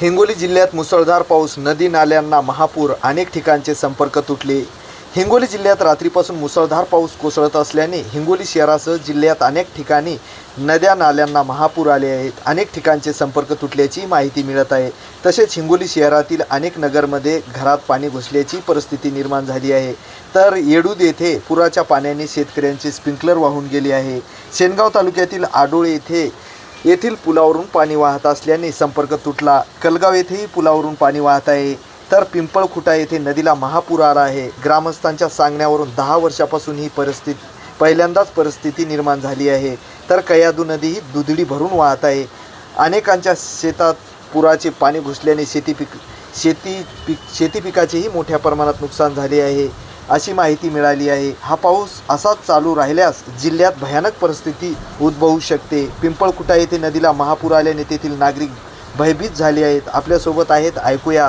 हिंगोली जिल्ह्यात मुसळधार पाऊस नदी नाल्यांना महापूर अनेक ठिकाणचे संपर्क तुटले. हिंगोली जिल्ह्यात रात्रीपासून मुसळधार पाऊस कोसळत असल्याने हिंगोली शहरासह जिल्ह्यात अनेक ठिकाणी नद्या नाल्यांना महापूर आले आहेत. अनेक ठिकाणचे संपर्क तुटल्याची माहिती मिळत आहे. तसेच हिंगोली शहरातील अनेक नगरमध्ये घरात पाणी घुसल्याची परिस्थिती निर्माण झाली आहे. तर येडूद येथे पुराच्या पाण्याने शेतकऱ्यांचे स्प्रिंकलर वाहून गेले आहे. शेनगाव तालुक्यातील आडोळे येथे येथील पुलावरून पाणी वाहत असल्याने संपर्क तुटला. कलगाव येथेही पुलावरून पाणी वाहत आहे. तर पिंपळखुटा येथे नदीला महापूर आला आहे. ग्रामस्थांच्या सांगण्यावरून दहा वर्षापासून ही परिस्थिती पहिल्यांदाच परिस्थिती निर्माण झाली आहे. तर कयादू नदी ही दुधडी भरून वाहत आहे. अनेकांच्या शेतात पुराचे पाणी घुसल्याने शेती पिक शेती पिक शेती पिकाचेही मोठ्या प्रमाणात नुकसान झाले आहे. अशी माहिती मिळाली आहे. हा पाऊस असाच चालू राहिल्यास जिल्ह्यात भयानक परिस्थिती उद्भवू शकते. पिंपळकुटा येथे नदीला महापूर आल्याने तेथील नागरिक भयभीत झाले आहेत. आपल्यासोबत आहेत ऐकूया.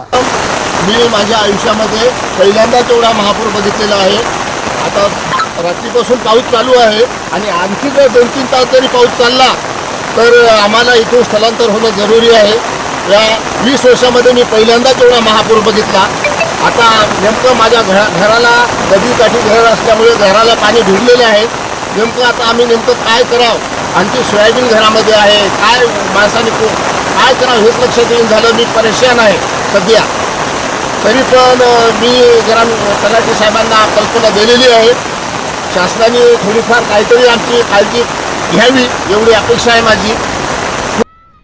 मी माझ्या आयुष्यामध्ये पहिल्यांदाच एवढा महापूर बघितलेला आहे. आता रात्रीपासून पाऊस चालू आहे आणि आणखी जर दोन तीन तास जरी पाऊस चालला तर आम्हाला इथून स्थलांतर होणं जरुरी आहे. या वीस वर्षामध्ये मी पहिल्यांदाच एवढा महापूर बघितला. आता नेमकं माझ्या घरा घराला नदीकाठी घर असल्यामुळे घराला पाणी भिडलेले आहे. नेमकं आता आम्ही नेमकं काय करावं? आणखी सोयाबीन घरामध्ये आहे. काय माणसाने को- काय करावं हेच लक्षात येऊन झालं. मी परेशान आहे सध्या. तरी पण मी जरा तलाठी साहेबांना कल्पना दिलेली आहे. शासनाने थोडीफार काहीतरी आमची काळजी घ्यावी एवढी अपेक्षा आहे माझी.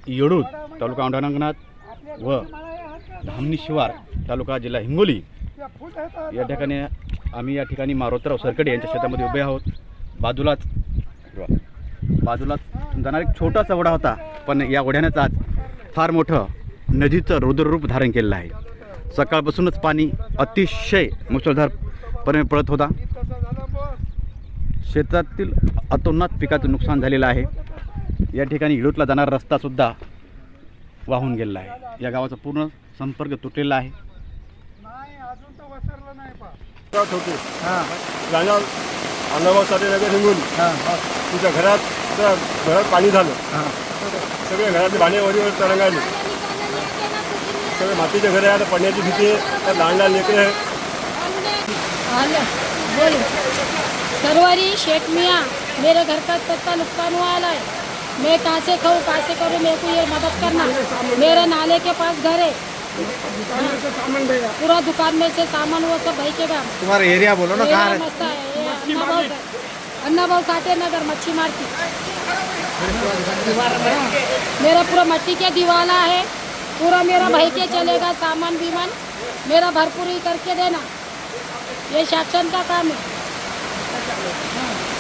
येडूत तालुका औंढानागनाथ व धामणी शिवार तालुका जिल्हा हिंगोली. या ठिकाणी आम्ही या ठिकाणी मारोतराव सरकडे यांच्या शेतामध्ये उभे आहोत. बाजूलाच बाजूलाच जाणारा एक छोटासा ओढा होता पण या ओढ्यानेच आज फार मोठं नदीचं रुद्ररूप धारण केलेलं आहे. सकाळपासूनच पाणी अतिशय मुसळधारपणे पडत होता. शेतातील अतोनात पिकाचं नुकसान झालेलं आहे. या ठिकाणी इडूतला जाणारा रस्तासुद्धा वाहून गेलेला आहे. या गावाचा पूर्ण संपर्क तुटलेला आहे. होते. राजा अण्णाभाऊ साठे नगर निघून तुझ्या घरात घरात पाणी झालं. सगळे घरातले भांडे वरीवर तरंगायले. सगळे मातीचे घरे आहे आता पडण्याची भीती आहे तर लहान लहान लेकरे आहे हेलो बोलो. सरवरी शेख मियाँ. मेरे घर का कितना नुकसान हुआ है. मैं कहाँ से खाऊँ कहाँ से करूँ मेरे को ये मदद करना। मेरे नाले के पास घर है। पूरा दुकान में से सामान वो सब भाई के तुम्हारा एरिया बोलो मेरा मस्त है अन्ना भाव साठे नगर मच्छी मार्केट मेरा पूरा मट्टी के दीवाला है। पूरा मेरा भाई के चलेगा सामान बीमान। मेरा भरपूरी करके देना। ये शासन का काम हाँ।